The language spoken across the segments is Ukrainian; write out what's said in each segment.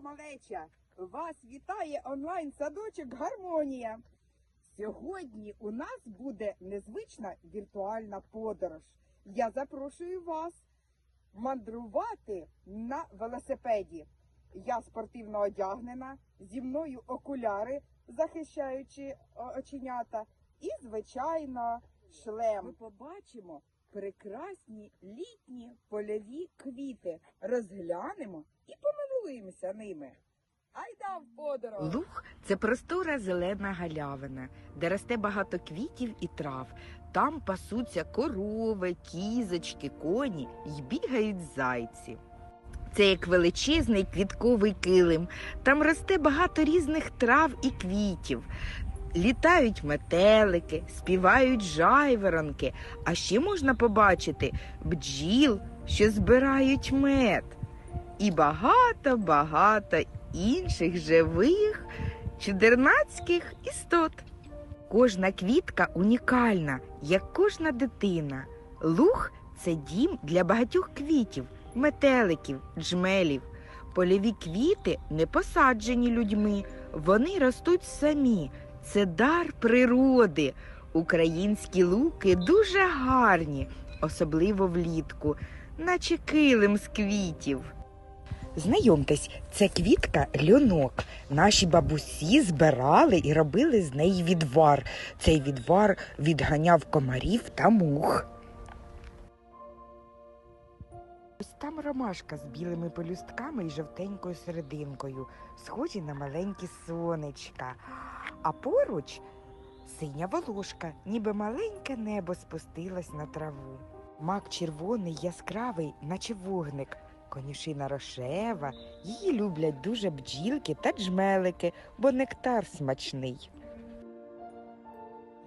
малеча! Вас вітає онлайн-садочок Гармонія. Сьогодні у нас буде незвична віртуальна подорож. Я запрошую вас мандрувати на велосипеді. Я спортивно одягнена, зі мною окуляри, захищаючи оченята, і, звичайно, шлем. Ми побачимо прекрасні літні польові квіти, розглянемо і помилуємося ними. Айда в подорож! Луг це простора зелена галявина, де росте багато квітів і трав. Там пасуться корови, кізочки, коні й бігають зайці. Це як величезний квітковий килим. Там росте багато різних трав і квітів. Літають метелики, співають жайворонки, а ще можна побачити бджіл, що збирають мед. І багато-багато інших живих чудернацьких істот. Кожна квітка унікальна, як кожна дитина. Луг це дім для багатьох квітів, метеликів, джмелів. Польові квіти не посаджені людьми, вони ростуть самі. Це дар природи. Українські луки дуже гарні, особливо влітку, наче килим з квітів. Знайомтесь, це квітка льонок. Наші бабусі збирали і робили з неї відвар. Цей відвар відганяв комарів та мух. Ось там ромашка з білими пелюстками і жовтенькою серединкою, схожі на маленькі сонечка. А поруч синя волошка, ніби маленьке небо спустилось на траву. Мак червоний, яскравий, наче вогник. Конюшина рожева, її люблять дуже бджілки та джмелики, бо нектар смачний.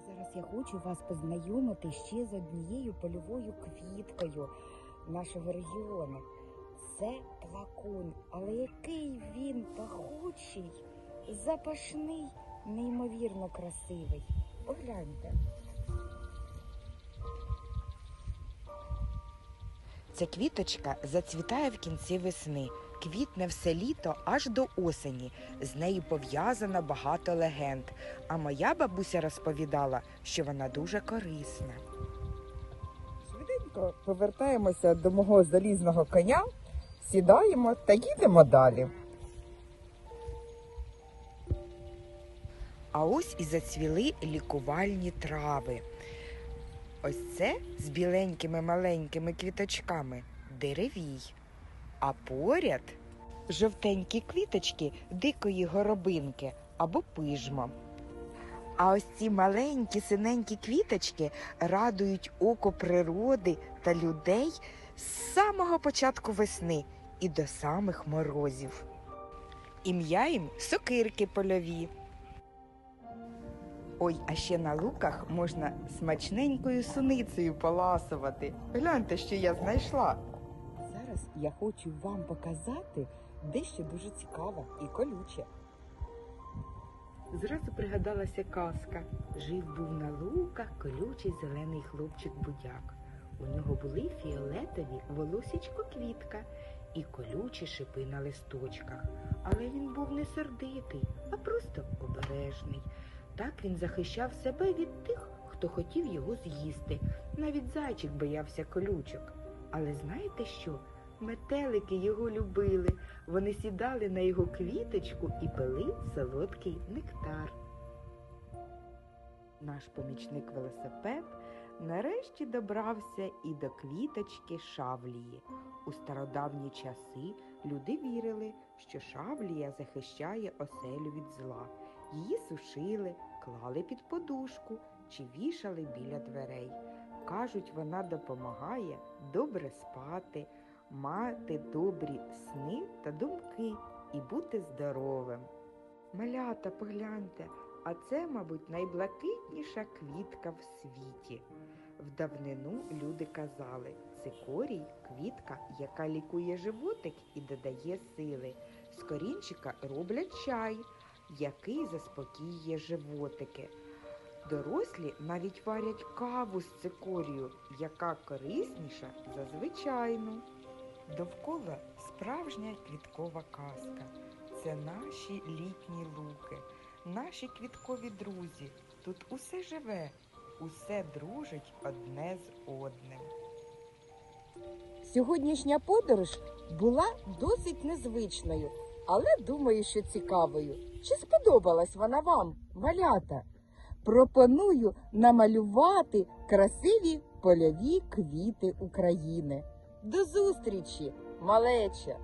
Зараз я хочу вас познайомити ще з однією польовою квіткою нашого регіону. Це плакун, але який він пахучий, запашний, неймовірно красивий. Погляньте. Ця квіточка зацвітає в кінці весни, квітне все літо аж до осені. З нею пов'язано багато легенд. А моя бабуся розповідала, що вона дуже корисна. Швиденько повертаємося до мого залізного коня, сідаємо та їдемо далі. А ось і зацвіли лікувальні трави. Ось це з біленькими маленькими квіточками деревій. А поряд жовтенькі квіточки дикої горобинки або пижма. А ось ці маленькі синенькі квіточки радують око природи та людей з самого початку весни і до самих морозів. Ім'я їм сокирки польові. Ой, а ще на луках можна смачненькою суницею поласувати. Гляньте, що я знайшла. Зараз я хочу вам показати дещо дуже цікаве і колюче. Зразу пригадалася казка. Жив був на луках колючий зелений хлопчик будяк. У нього були фіолетові волосічко квітка і колючі шипи на листочках. Але він був не сердитий, а просто обережний. Так він захищав себе від тих, хто хотів його з'їсти. Навіть зайчик боявся колючок. Але знаєте що? Метелики його любили. Вони сідали на його квіточку і пили солодкий нектар. Наш помічник велосипед нарешті добрався і до квіточки шавлії. У стародавні часи люди вірили, що шавлія захищає оселю від зла. Її сушили, клали під подушку чи вішали біля дверей. Кажуть, вона допомагає добре спати, мати добрі сни та думки і бути здоровим. Малята, погляньте, а це, мабуть, найблакитніша квітка в світі. В давнину люди казали, цикорій квітка, яка лікує животик і додає сили. З корінчика роблять чай, який заспокіює животики. Дорослі навіть варять каву з цикорію, яка корисніша за звичайну. Довкола справжня квіткова казка. Це наші літні луки, наші квіткові друзі. Тут усе живе, усе дружить одне з одним. Сьогоднішня подорож була досить незвичною, але думаю, що цікавою. Чи сподобалась вона вам, малята? Пропоную намалювати красиві польові квіти України. До зустрічі, малеча!